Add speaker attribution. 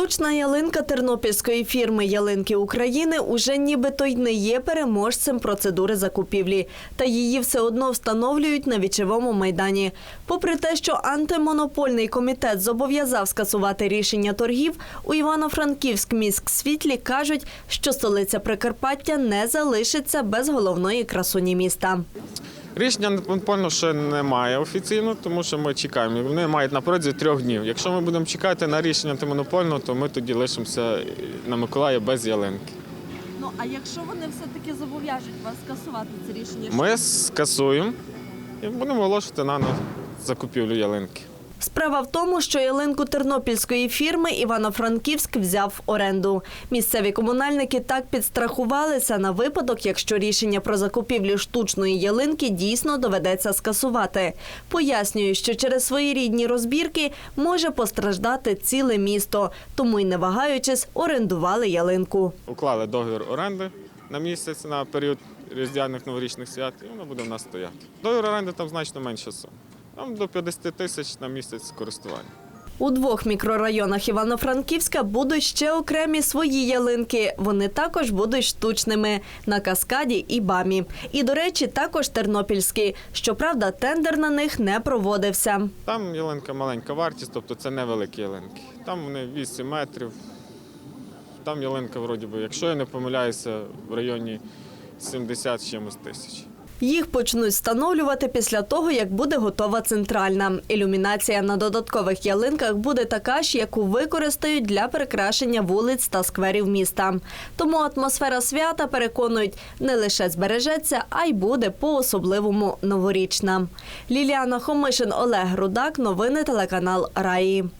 Speaker 1: Штучна ялинка тернопільської фірми Ялинки України уже нібито й не є переможцем процедури закупівлі, та її все одно встановлюють на вічовому майдані. Попри те, що антимонопольний комітет зобов'язав скасувати рішення торгів, у Івано-Франківськ міськсвітлі кажуть, що столиця Прикарпаття не залишиться без головної красуні міста.
Speaker 2: Рішення напевно ще немає офіційно, тому що ми чекаємо. Вони мають на протязі трьох днів. Якщо ми будемо чекати на рішення антимонопольного, то ми тоді лишимося на Миколаї без ялинки.
Speaker 1: Ну а якщо вони все таки зобов'яжуть вас скасувати це рішення,
Speaker 2: Ми скасуємо і будемо оголошувати на закупівлю ялинки.
Speaker 1: Справа в тому, що ялинку тернопільської фірми Івано-Франківськ взяв в оренду. Місцеві комунальники так підстрахувалися на випадок, якщо рішення про закупівлю штучної ялинки дійсно доведеться скасувати. Пояснюю, що через свої рідні розбірки може постраждати ціле місто, тому й не вагаючись орендували ялинку.
Speaker 2: Уклали договір оренди на місяць на період різдвяних новорічних свят, і воно буде в нас стояти. Договір оренди там значно менше сум. Там до 50 тисяч на місяць користування.
Speaker 1: У двох мікрорайонах Івано-Франківська будуть ще окремі свої ялинки. Вони також будуть штучними на каскаді і бамі. І, до речі, також тернопільські. Щоправда, тендер на них не проводився.
Speaker 2: Там ялинка маленька вартість, тобто це невеликі ялинки. Там вони 8 метрів. Там ялинка, вроді би, якщо я не помиляюся, в районі 70 чимось тисяч.
Speaker 1: Їх почнуть встановлювати після того, як буде готова центральна. Ілюмінація на додаткових ялинках буде така ж, яку використають для прикрашення вулиць та скверів міста. Тому атмосфера свята переконують не лише збережеться, а й буде по-особливому новорічна. Ліліана Хомишин, Олег Рудак. Новини телеканал Раї.